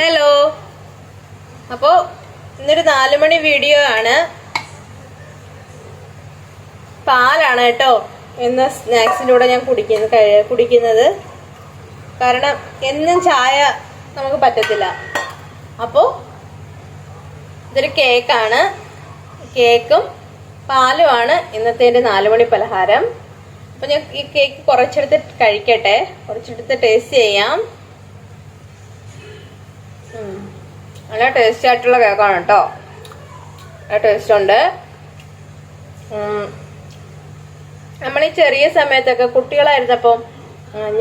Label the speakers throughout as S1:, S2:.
S1: Hello അപ്പോ ഇന്നൊരു നാലുമണി വീഡിയോ ആണ്. പാലാണ് കേട്ടോ എന്ന സ്നാക്സിന്റെ കൂടെ ഞാൻ കുടിക്കുന്ന കുടിക്കുന്നത്. കാരണം എന്നും ചായ നമുക്ക് പറ്റത്തില്ല. അപ്പോൾ ഇതൊരു കേക്കാണ് കേക്കും പാലുമാണ് ഇന്നത്തെ എന്റെ നാലുമണി പലഹാരം. അപ്പോൾ ഞാൻ ഈ കേക്ക് കുറച്ചെടുത്ത് കഴിക്കട്ടെ. കുറച്ചെടുത്ത് ടേസ്റ്റ് ചെയ്യാം. നല്ല ടേസ്റ്റി ആയിട്ടുള്ള കേക്കാണ് കേട്ടോ നല്ല ടേസ്റ്റ് ഉണ്ട്. നമ്മൾ ഈ ചെറിയ സമയത്തൊക്കെ കുട്ടികളായിരുന്നപ്പോൾ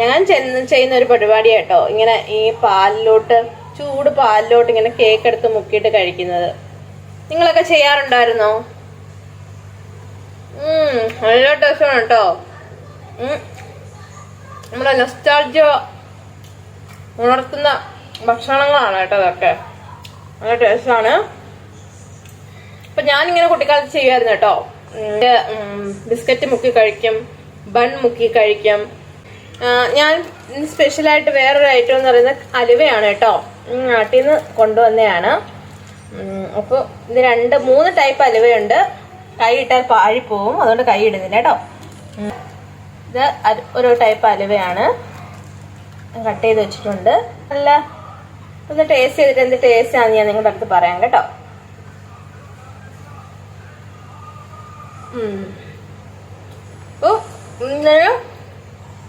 S1: ഞാൻ ചെന്ന് ചെയ്യുന്ന ഒരു പരിപാടി കേട്ടോ ഇങ്ങനെ ഈ പാലിലോട്ട് ചൂട് പാലിലോട്ട് ഇങ്ങനെ കേക്ക് എടുത്ത് മുക്കിയിട്ട് കഴിക്കുന്നത്. നിങ്ങളൊക്കെ ചെയ്യാറുണ്ടായിരുന്നോ? നല്ല ടേസ്റ്റാണ് കേട്ടോ ഉം. നമ്മുടെ നൊസ്റ്റാൾജിയ ഉണർത്തുന്ന ഭക്ഷണങ്ങളാണ് കേട്ടോ അതൊക്കെ നല്ല ടേസ്റ്റാണ്. അപ്പൊ ഞാനിങ്ങനെ കുട്ടിക്കാലത്ത് ചെയ്യുമായിരുന്നു കേട്ടോ. ബിസ്ക്കറ്റ് മുക്കി കഴിക്കും ബൺ മുക്കി കഴിക്കും. ഞാൻ സ്പെഷ്യലായിട്ട് വേറൊരു ഐറ്റം എന്ന് പറയുന്നത് അലുവയാണ് കേട്ടോ. നാട്ടിൽ നിന്ന് കൊണ്ടുവന്നതാണ്. അപ്പോൾ ഇത് രണ്ട് മൂന്ന് ടൈപ്പ് അലുവയുണ്ട്. കൈ ഇട്ടാൽ പാഴിപ്പോവും അതുകൊണ്ട് കൈ ഇടുന്നില്ല കേട്ടോ. ഇത് ഒരു ടൈപ്പ് അലുവയാണ്. കട്ട് ചെയ്ത് വെച്ചിട്ടുണ്ട്. നല്ല ഒന്ന് ടേസ്റ്റ് ചെയ്തിട്ട് എന്ത് ടേസ്റ്റ് ആണെന്ന് ഞാൻ നിങ്ങളുടെ അടുത്ത് പറയാം കേട്ടോ.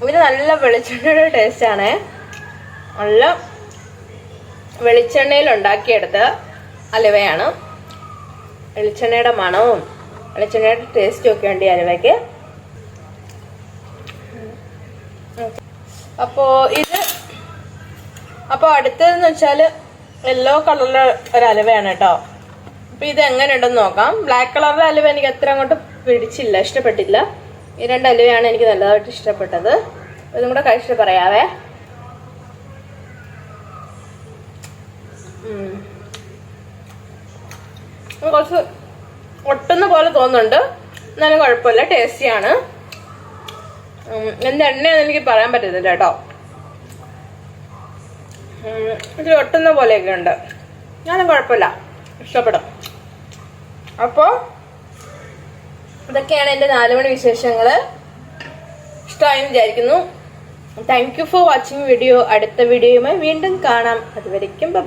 S1: ഇത് നല്ല വെളിച്ചെണ്ണയുടെ ടേസ്റ്റ് ആണേ. നല്ല വെളിച്ചെണ്ണയിൽ ഉണ്ടാക്കിയെടുത്ത അലുവയാണ്. വെളിച്ചെണ്ണയുടെ മണവും വെളിച്ചെണ്ണയുടെ ടേസ്റ്റും ഒക്കെ ഉണ്ട് ഈ അലുവയ്ക്ക്. അപ്പോ ഇത് അപ്പൊ അടുത്തതെന്ന് വെച്ചാൽ യെല്ലോ കളറിലെ ഒരു അലവയാണ് കേട്ടോ അപ്പൊ ഇത് എങ്ങനെയുണ്ടെന്ന് നോക്കാം. ബ്ലാക്ക് കളറിലെ അലവ എനിക്ക് അത്ര അങ്ങോട്ട് പിടിച്ചില്ല ഇഷ്ടപ്പെട്ടില്ല. ഈ രണ്ട് അലവയാണ് എനിക്ക് നല്ലതായിട്ട് ഇഷ്ടപ്പെട്ടത്. ഇതും കൂടെ കഴിച്ചിട്ട് പറയാവേ. കുറച്ച് ഒട്ടുന്ന പോലെ തോന്നുന്നുണ്ട്. എന്നാലും കുഴപ്പമില്ല ടേസ്റ്റിയാണ് എന്ത് എണ്ണയാണെന്ന് എനിക്ക് പറയാൻ പറ്റത്തില്ല കേട്ടോ ഉം, ഇത് ഒട്ടുന്ന പോലെയൊക്കെ ഉണ്ട്. ഞാനും കുഴപ്പമില്ല. ഇഷ്ടപ്പെടും. അപ്പോൾ ഇതൊക്കെയാണ് എന്റെ നാലുമണി വിശേഷങ്ങൾ ഇഷ്ടമായി വിചാരിക്കുന്നു. Thank you for watching video അടുത്ത വീഡിയോയുമായി വീണ്ടും കാണാം. അതുവരയ്ക്കും ബൈ